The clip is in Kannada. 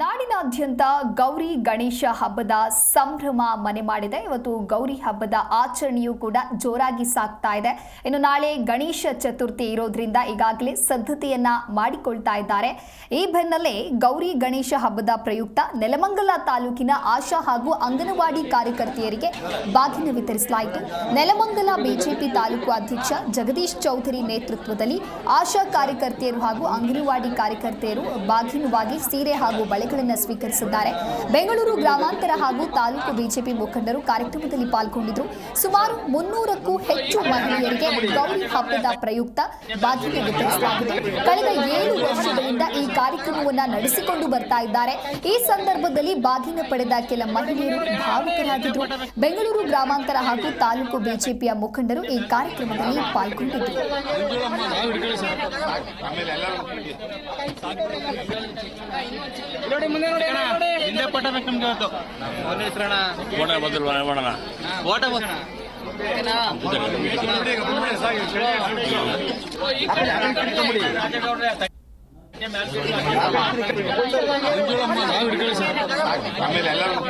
ನಾಡಿನಾದ್ಯಂತ ಗೌರಿ ಗಣೇಶ ಹಬ್ಬದ ಸಂಭ್ರಮ ಮನೆ ಮಾಡಿದೆ. ಇವತ್ತು ಗೌರಿ ಹಬ್ಬದ ಆಚರಣೆಯೂ ಕೂಡ ಜೋರಾಗಿ ಸಾಗ್ತಾ ಇದೆ. ಇನ್ನು ನಾಳೆ ಗಣೇಶ ಚತುರ್ಥಿ ಇರೋದ್ರಿಂದ ಈಗಾಗಲೇ ಸಿದ್ಧತೆಯನ್ನ ಮಾಡಿಕೊಳ್ತಾ ಇದ್ದಾರೆ. ಈ ಬೆನ್ನಲ್ಲೇ ಗೌರಿ ಗಣೇಶ ಹಬ್ಬದ ಪ್ರಯುಕ್ತ ನೆಲಮಂಗಲ ತಾಲೂಕಿನ ಆಶಾ ಹಾಗೂ ಅಂಗನವಾಡಿ ಕಾರ್ಯಕರ್ತೆಯರಿಗೆ ಬಾಗಿನ ವಿತರಿಸಲಾಯಿತು. ನೆಲಮಂಗಲ ಬಿಜೆಪಿ ತಾಲೂಕು ಅಧ್ಯಕ್ಷ ಜಗದೀಶ್ ಚೌಧರಿ ನೇತೃತ್ವದಲ್ಲಿ ಆಶಾ ಕಾರ್ಯಕರ್ತೆಯರು ಹಾಗೂ ಅಂಗನವಾಡಿ ಕಾರ್ಯಕರ್ತೆಯರು ಬಾಗಿನವಾಗಿ ಸೀರೆ ಹಾಗೂ ಬಳೆಗಳನ್ನು ಸ್ವೀಕರಿಸಿದ್ದಾರೆ. ಬೆಂಗಳೂರು ಗ್ರಾಮಾಂತರ ಹಾಗೂ ತಾಲೂಕು ಬಿಜೆಪಿ ಮುಖಂಡರು ಕಾರ್ಯಕ್ರಮದಲ್ಲಿ ಪಾಲ್ಗೊಂಡಿದ್ದರು ಸುಮಾರು ಮುನ್ನೂರಕ್ಕೂ ಹೆಚ್ಚು ಮಹಿಳೆಯರಿಗೆ ಗೌರಿ ಹಬ್ಬದ ಪ್ರಯುಕ್ತ ಬಾಧ್ಯತೆ ವಿತರಿಸಲಾಗಿದೆ. ಕಳೆದ ಏಳು ವರ್ಷಗಳಿಂದ ಕಾರ್ಯಕ್ರಮವನ್ನ ನಡೆಸಿಕೊಂಡು ಬರ್ತಾ ಇದ್ದಾರೆ. ಈ ಸಂದರ್ಭದಲ್ಲಿ ಬಾಗಿನ ಪಡೆದ ಕೆಲ ಮಹಿಳೆಯರು ಭಾವುಕರಾಗಿದ್ದರು ಬೆಂಗಳೂರು ಗ್ರಾಮಾಂತರ ಹಾಗೂ ತಾಲೂಕು ಬಿಜೆಪಿಯ ಮುಖಂಡರು ಈ ಕಾರ್ಯಕ್ರಮದಲ್ಲಿ ಪಾಲ್ಗೊಂಡಿದ್ದರು. ಓಟ எல்லாரும்